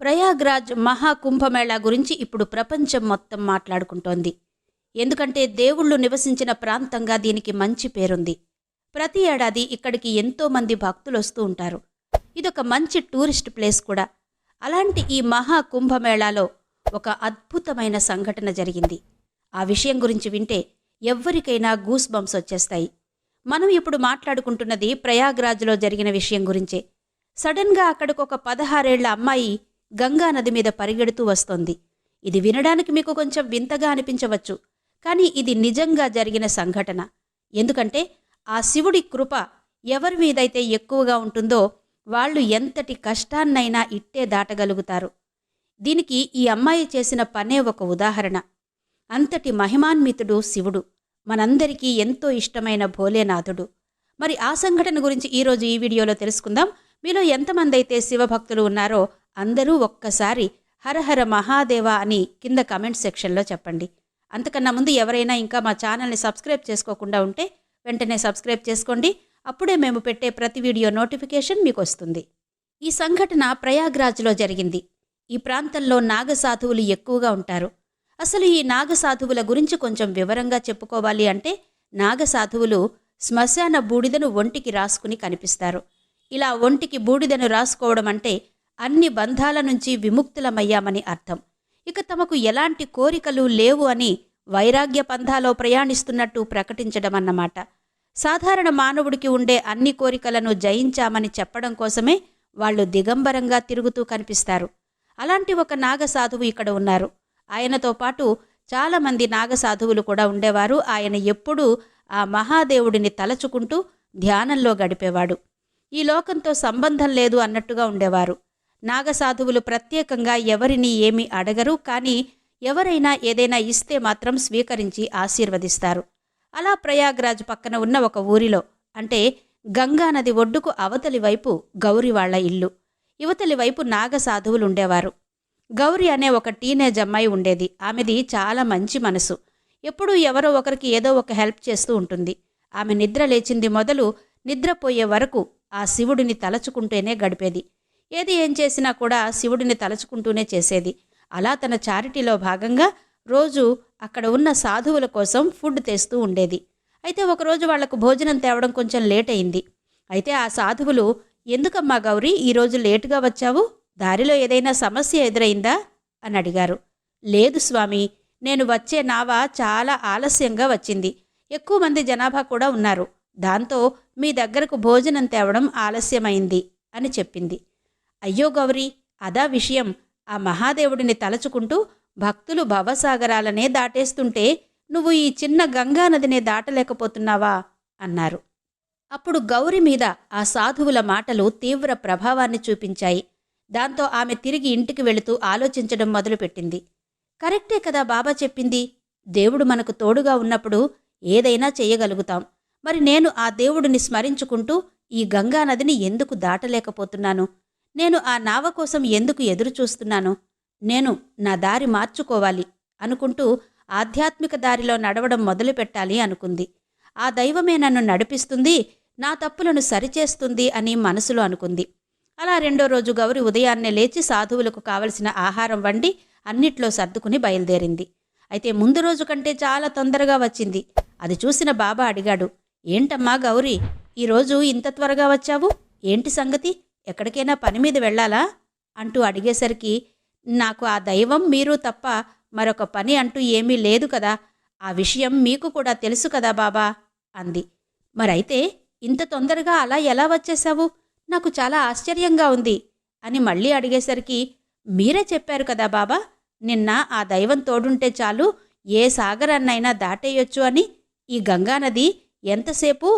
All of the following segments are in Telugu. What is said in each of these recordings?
ప్రయాగ్రాజ్ మహాకుంభమేళా గురించి ఇప్పుడు ప్రపంచం మొత్తం మాట్లాడుకుంటోంది. ఎందుకంటే దేవుళ్ళు నివసించిన ప్రాంతంగా దీనికి మంచి పేరుంది. ప్రతి ఏడాది ఇక్కడికి ఎంతో మంది భక్తులు వస్తూ ఉంటారు. ఇదొక మంచి టూరిస్ట్ ప్లేస్ కూడా. అలాంటి ఈ మహా కుంభమేళాలో ఒక అద్భుతమైన సంఘటన జరిగింది. ఆ విషయం గురించి వింటే ఎవ్వరికైనా గూస్ బంప్స్ వచ్చేస్తాయి. మనం ఇప్పుడు మాట్లాడుకుంటున్నది ప్రయాగ్రాజ్లో జరిగిన విషయం గురించే. సడన్గా అక్కడికి ఒక పదహారేళ్ళ అమ్మాయి గంగా నది మీద పరిగెడుతూ వస్తోంది. ఇది వినడానికి మీకు కొంచెం వింతగా అనిపించవచ్చు కానీ ఇది నిజంగా జరిగిన సంఘటన. ఎందుకంటే ఆ శివుడి కృప ఎవరి మీదైతే ఎక్కువగా ఉంటుందో వాళ్ళు ఎంతటి కష్టాన్నైనా ఇట్టే దాటగలుగుతారు. దీనికి ఈ అమ్మాయి చేసిన పనే ఒక ఉదాహరణ. అంతటి మహిమాన్వితుడు శివుడు. మనందరికీ ఎంతో ఇష్టమైన భోలేనాథుడు. మరి ఆ సంఘటన గురించి ఈరోజు ఈ వీడియోలో తెలుసుకుందాం. మీలో ఎంతమంది అయితే శివభక్తులు ఉన్నారో అందరూ ఒక్కసారి హరహర మహాదేవ అని కింద కమెంట్ సెక్షన్లో చెప్పండి. అంతకన్నా ముందు ఎవరైనా ఇంకా మా ఛానల్ని సబ్స్క్రైబ్ చేసుకోకుండా ఉంటే వెంటనే సబ్స్క్రైబ్ చేసుకోండి. అప్పుడే మేము పెట్టే ప్రతి వీడియో నోటిఫికేషన్ మీకు వస్తుంది. ఈ సంఘటన ప్రయాగ్రాజ్లో జరిగింది. ఈ ప్రాంతంలో నాగసాధువులు ఎక్కువగా ఉంటారు. అసలు ఈ నాగసాధువుల గురించి కొంచెం వివరంగా చెప్పుకోవాలి అంటే నాగసాధువులు శ్మశాన బూడిదను ఒంటికి రాసుకుని కనిపిస్తారు. ఇలా ఒంటికి బూడిదను రాసుకోవడం అంటే అన్ని బంధాల నుంచి విముక్తులమయ్యామని అర్థం. ఇక తమకు ఎలాంటి కోరికలు లేవు అని వైరాగ్య పంథాలో ప్రయాణిస్తున్నట్టు ప్రకటించడం అన్నమాట సాధారణ మానవుడికి ఉండే అన్ని కోరికలను జయించామని చెప్పడం కోసమే వాళ్ళు దిగంబరంగా తిరుగుతూ కనిపిస్తారు. అలాంటి ఒక నాగసాధువు ఇక్కడ ఉన్నారు. ఆయనతో పాటు చాలామంది నాగసాధువులు కూడా ఉండేవారు. ఆయన ఎప్పుడూ ఆ మహాదేవుడిని తలచుకుంటూ ధ్యానంలో గడిపేవాడు. ఈ లోకంతో సంబంధం లేదు అన్నట్టుగా ఉండేవారు. నాగసాధువులు ప్రత్యేకంగా ఎవరిని ఏమీ అడగరు కానీ ఎవరైనా ఏదైనా ఇస్తే మాత్రం స్వీకరించి ఆశీర్వదిస్తారు. అలా ప్రయాగ్రాజ్ పక్కన ఉన్న ఒక ఊరిలో అంటే గంగానది ఒడ్డుకు అవతలి వైపు గౌరి వాళ్ళ ఇల్లు. యువతలి వైపు నాగసాధువులు ఉండేవారు. గౌరి అనే ఒక టీనేజ్ అమ్మాయి ఉండేది. ఆమెది చాలా మంచి మనసు. ఎప్పుడూ ఎవరో ఒకరికి ఏదో ఒక హెల్ప్ చేస్తూ ఉంటుంది. ఆమె నిద్ర లేచింది మొదలు నిద్రపోయే వరకు ఆ శివుడిని తలచుకుంటూనే గడిపేది. ఏది ఏం చేసినా కూడా శివుడిని తలచుకుంటూనే చేసేది. అలా తన చారిటీలో భాగంగా రోజు అక్కడ ఉన్న సాధువుల కోసం ఫుడ్ తెస్తూ ఉండేది. అయితే ఒకరోజు వాళ్ళకు భోజనం తేవడం కొంచెం లేట్ అయింది అయితే ఆ సాధువులు ఎందుకమ్మా గౌరీ ఈరోజు లేటుగా వచ్చావు? దారిలో ఏదైనా సమస్య ఎదురైందా? అని అడిగారు. లేదు స్వామి నేను వచ్చే నావ చాలా ఆలస్యంగా వచ్చింది. ఎక్కువ మంది జనాభా కూడా ఉన్నారు. దాంతో మీ దగ్గరకు భోజనం తేవడం ఆలస్యమైంది అని చెప్పింది. అయ్యో గౌరీ అదా విషయం. ఆ మహాదేవుడిని తలచుకుంటూ భక్తులు భవసాగరాలనే దాటేస్తుంటే నువ్వు ఈ చిన్న గంగానదినే దాటలేకపోతున్నావా? అన్నారు. అప్పుడు గౌరి మీద ఆ సాధువుల మాటలు తీవ్ర ప్రభావాన్ని చూపించాయి. దాంతో ఆమె తిరిగి ఇంటికి వెళుతూ ఆలోచించడం మొదలుపెట్టింది. కరెక్టే కదా బాబా చెప్పింది. దేవుడు మనకు తోడుగా ఉన్నప్పుడు ఏదైనా చేయగలుగుతాం. మరి నేను ఆ దేవుడిని స్మరించుకుంటూ ఈ గంగా నదిని ఎందుకు దాటలేకపోతున్నాను? నేను ఆ నావ కోసం ఎందుకు ఎదురు చూస్తున్నాను నేను నా దారి మార్చుకోవాలి అనుకుంటూ ఆధ్యాత్మిక దారిలో నడవడం మొదలుపెట్టాలి అనుకుంది. ఆ దైవమే నన్ను నడిపిస్తుంది నా తప్పులను సరిచేస్తుంది అని మనసులో అనుకుంది. అలా రెండో రోజు గౌరి ఉదయాన్నే లేచి సాధువులకు కావలసిన ఆహారం వండి అన్నిట్లో సర్దుకుని బయలుదేరింది. అయితే ముందు రోజు కంటే చాలా తొందరగా వచ్చింది. అది చూసిన బాబా అడిగాడు ఏంటమ్మా గౌరీ ఈరోజు ఇంత త్వరగా వచ్చావు? ఏంటి సంగతి? ఎక్కడికైనా పని మీద వెళ్ళాలా? అంటూ అడిగేసరికి నాకు ఆ దైవం మీరు తప్ప మరొక పని అంటూ ఏమీ లేదు కదా. ఆ విషయం మీకు కూడా తెలుసు కదా బాబా అంది. మరైతే ఇంత తొందరగా అలా ఎలా వచ్చేశావు? నాకు చాలా ఆశ్చర్యంగా ఉంది అని మళ్ళీ అడిగేసరికి మీరే చెప్పారు కదా బాబా నిన్న ఆ దైవం తోడుంటే చాలు ఏ సాగరాన్నైనా దాటేయొచ్చు అని ఈ గంగానది ఎంతసేపు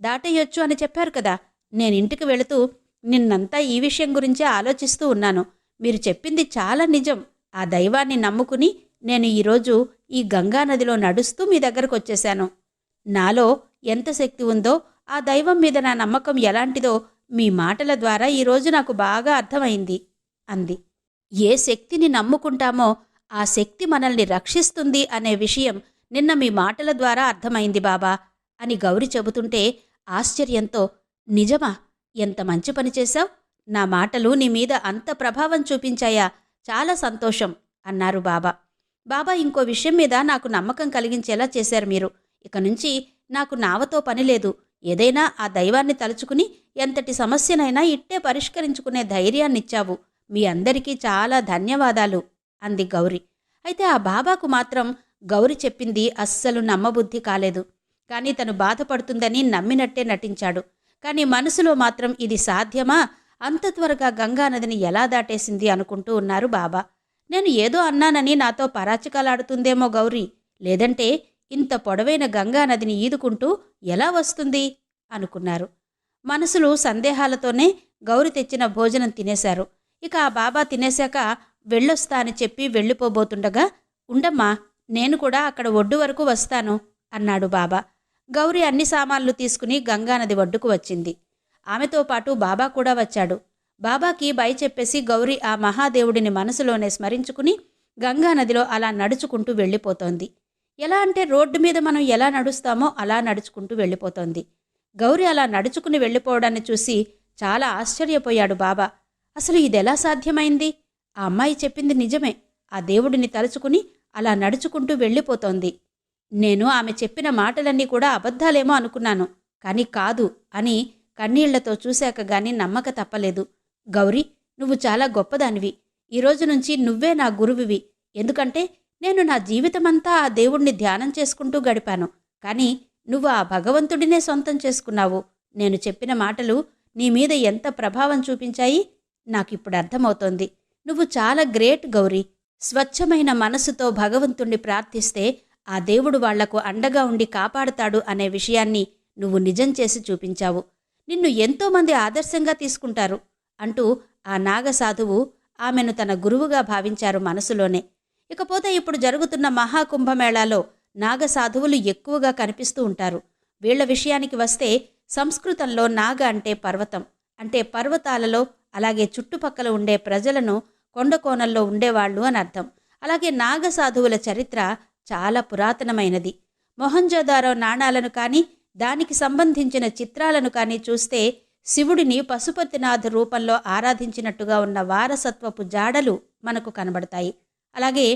దాటేయొచ్చు అని చెప్పారు కదా. నేను ఇంటికి వెళుతూ నిన్నంతా ఈ విషయం గురించే ఆలోచిస్తూ ఉన్నాను. మీరు చెప్పింది చాలా నిజం. ఆ దైవాన్ని నమ్ముకుని నేను ఈరోజు ఈ గంగానదిలో నడుస్తూ మీ దగ్గరకు వచ్చేశాను. నాలో ఎంత శక్తి ఉందో ఆ దైవం మీద నా నమ్మకం ఎలాంటిదో మీ మాటల ద్వారా ఈరోజు నాకు బాగా అర్థమైంది అంది. ఏ శక్తిని నమ్ముకుంటామో ఆ శక్తి మనల్ని రక్షిస్తుంది అనే విషయం నిన్న మీ మాటల ద్వారా అర్థమైంది బాబా అని గౌరి చెబుతుంటే ఆశ్చర్యంతో నిజమా? ఎంత మంచి పని చేశావు? నా మాటలు నీ మీద అంత ప్రభావం చూపించాయా? చాలా సంతోషం అన్నారు బాబా. బాబా ఇంకో విషయం మీద నాకు నమ్మకం కలిగించేలా చేశారు మీరు. ఇక నుంచి నాకు నావతో పని లేదు. ఏదైనా ఆ దైవాన్ని తలుచుకుని ఎంతటి సమస్యనైనా ఇట్టే పరిష్కరించుకునే ధైర్యాన్నిచ్చావు. మీ అందరికీ చాలా ధన్యవాదాలు అంది గౌరి. అయితే ఆ బాబాకు మాత్రం గౌరి చెప్పింది అస్సలు నమ్మబుద్ధి కాలేదు. కానీ తను బాధపడుతుందని నమ్మినట్టే నటించాడు. కానీ మనసులో మాత్రం ఇది సాధ్యమా? అంత త్వరగా గంగానదిని ఎలా దాటేసింది అనుకుంటూ ఉన్నారు బాబా. నేను ఏదో అన్నానని నాతో పరాచకాలాడుతుందేమో గౌరీ. లేదంటే ఇంత పొడవైన గంగానదిని ఈదుకుంటూ ఎలా వస్తుంది? అనుకున్నారు. మనసులు సందేహాలతోనే గౌరి తెచ్చిన భోజనం తినేశారు. ఇక ఆ బాబా తినేశాక వెళ్ళొస్తా అని చెప్పి వెళ్ళిపోబోతుండగా ఉండమ్మా నేను కూడా అక్కడ ఒడ్డు వరకు వస్తాను అన్నాడు బాబా. గౌరి అన్ని సామాన్లు తీసుకుని గంగానది ఒడ్డుకు వచ్చింది. ఆమెతో పాటు బాబా కూడా వచ్చాడు. బాబాకి బయ చెప్పేసి గౌరి ఆ మహాదేవుడిని మనసులోనే స్మరించుకుని గంగానదిలో అలా నడుచుకుంటూ వెళ్ళిపోతోంది. ఎలా అంటే రోడ్డు మీద మనం ఎలా నడుస్తామో అలా నడుచుకుంటూ వెళ్ళిపోతోంది. గౌరి అలా నడుచుకుని వెళ్ళిపోవడాన్ని చూసి చాలా ఆశ్చర్యపోయాడు బాబా. అసలు ఇదెలా సాధ్యమైంది? ఆ అమ్మాయి చెప్పింది నిజమే. ఆ దేవుడిని తలుచుకుని అలా నడుచుకుంటూ వెళ్ళిపోతోంది. నేను ఆమె చెప్పిన మాటలన్నీ కూడా అబద్ధాలేమో అనుకున్నాను. కానీ కాదు అని కన్నీళ్ళతో చూశాక గాని నమ్మక తప్పలేదు. గౌరీ నువ్వు చాలా గొప్పదానివి. ఈ రోజు నుంచి నువ్వే నా గురువివి. ఎందుకంటే నేను నా జీవితమంతా ఆ దేవుణ్ణి ధ్యానం చేసుకుంటూ గడిపాను. కానీ నువ్వు ఆ భగవంతుడినే సొంతం చేసుకున్నావు. నేను చెప్పిన మాటలు నీ మీద ఎంత ప్రభావం చూపించాయి? నాకిప్పుడు అర్థమవుతోంది. నువ్వు చాలా గ్రేట్ గౌరీ. స్వచ్ఛమైన మనసుతో భగవంతుణ్ణి ప్రార్థిస్తే ఆ దేవుడు వాళ్ళకు అండగా ఉండి కాపాడుతాడు అనే విషయాన్ని నువ్వు నిజం చేసి చూపించావు. నిన్ను ఎంతోమంది ఆదర్శంగా తీసుకుంటారు అంటూ ఆ నాగసాధువు ఆమెను తన గురువుగా భావించారు మనసులోనే. ఇకపోతే ఇప్పుడు జరుగుతున్న మహాకుంభమేళాలో నాగసాధువులు ఎక్కువగా కనిపిస్తూ ఉంటారు. వీళ్ళ విషయానికి వస్తే సంస్కృతంలో నాగ అంటే పర్వతం. అంటే పర్వతాలలో అలాగే చుట్టుపక్కల ఉండే ప్రజలను కొండకోణల్లో ఉండేవాళ్ళు అని అర్థం. అలాగే నాగసాధువుల చరిత్ర చాలా పురాతనమైనది. మొహంజోదారో నాణాలను కానీ దానికి సంబంధించిన చిత్రాలను కానీ చూస్తే శివుడిని పశుపతినాథ్ రూపంలో ఆరాధించినట్టుగా ఉన్న వారసత్వపు జాడలు మనకు కనబడతాయి. అలాగే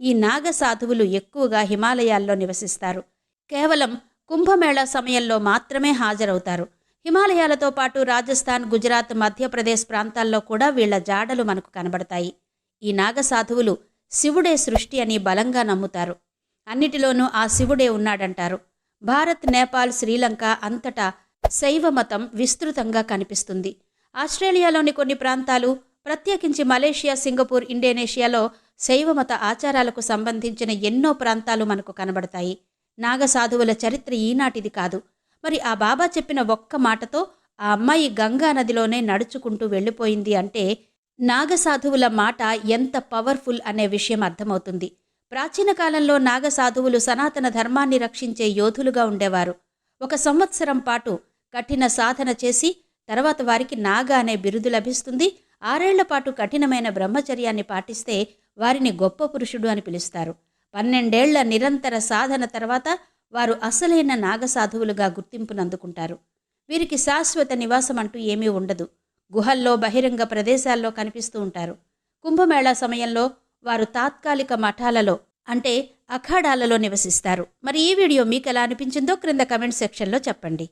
ఈ నాగ సాధువులు ఎక్కువగా హిమాలయాల్లో నివసిస్తారు. కేవలం కుంభమేళా సమయంలో మాత్రమే హాజరవుతారు. హిమాలయాలతో పాటు రాజస్థాన్ గుజరాత్ మధ్యప్రదేశ్ ప్రాంతాల్లో కూడా వీళ్ళ జాడలు మనకు కనబడతాయి. ఈ నాగ సాధువులు శివుడే సృష్టి అని బలంగా నమ్ముతారు. అన్నిటిలోనూ ఆ శివుడే ఉన్నాడంటారు. భారత్ నేపాల్ శ్రీలంక అంతటా శైవ మతం విస్తృతంగా కనిపిస్తుంది. ఆస్ట్రేలియాలోని కొన్ని ప్రాంతాలు ప్రత్యేకించి మలేషియా సింగపూర్ ఇండోనేషియాలో శైవమత ఆచారాలకు సంబంధించిన ఎన్నో ప్రాంతాలు మనకు కనబడతాయి. నాగసాధువుల చరిత్ర ఈనాటిది కాదు. మరి ఆ బాబా చెప్పిన ఒక్క మాటతో ఆ అమ్మాయి గంగా నదిలోనే నడుచుకుంటూ వెళ్ళిపోయింది అంటే నాగసాధువుల మాట ఎంత పవర్ఫుల్ అనే విషయం అర్థమవుతుంది. ప్రాచీన కాలంలో నాగసాధువులు సనాతన ధర్మాన్ని రక్షించే యోధులుగా ఉండేవారు. ఒక సంవత్సరం పాటు కఠిన సాధన చేసి తర్వాత వారికి నాగ అనే బిరుదు లభిస్తుంది. ఆరేళ్ళ పాటు కఠినమైన బ్రహ్మచర్యాన్ని పాటిస్తే వారిని గొప్ప పురుషుడు అని పిలుస్తారు. పన్నెండేళ్ళ నిరంతర సాధన తర్వాత వారు అసలైన నాగసాధువులుగా గుర్తింపునందుకుంటారు. వీరికి శాశ్వత నివాసం అంటూ ఏమీ ఉండదు. గుహల్లో బహిరంగ ప్రదేశాల్లో కనిపిస్తూ ఉంటారు. కుంభమేళా సమయంలో వారు తాత్కాలిక మఠాలలో అంటే అఖాడాలలో నివసిస్తారు. మరి ఈ వీడియో మీకు ఎలా అనిపించిందో క్రింద కమెంట్ సెక్షన్లో చెప్పండి.